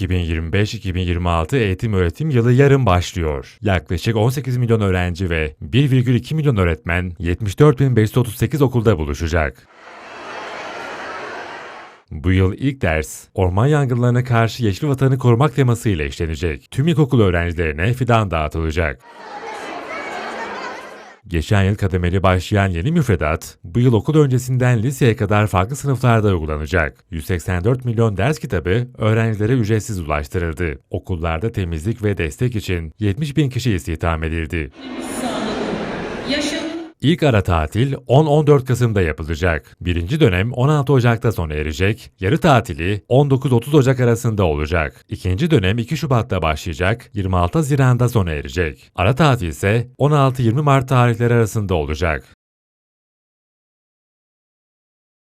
2025-2026 eğitim öğretim yılı yarın başlıyor. Yaklaşık 18 milyon öğrenci ve 1,2 milyon öğretmen 74.538 okulda buluşacak. Bu yıl ilk ders, orman yangınlarına karşı yeşil vatanı korumak temasıyla işlenecek. Tüm ilkokul öğrencilerine fidan dağıtılacak. Geçen yıl kademeli başlayan yeni müfredat, bu yıl okul öncesinden liseye kadar farklı sınıflarda uygulanacak. 184 milyon ders kitabı öğrencilere ücretsiz ulaştırıldı. Okullarda temizlik ve destek için 70 bin kişi istihdam edildi. Yaşamın İlk ara tatil 10-14 Kasım'da yapılacak. Birinci dönem 16 Ocak'ta sona erecek. Yarı tatili 19-30 Ocak arasında olacak. İkinci dönem 2 Şubat'ta başlayacak. 26 Haziran'da sona erecek. Ara tatil ise 16-20 Mart tarihleri arasında olacak.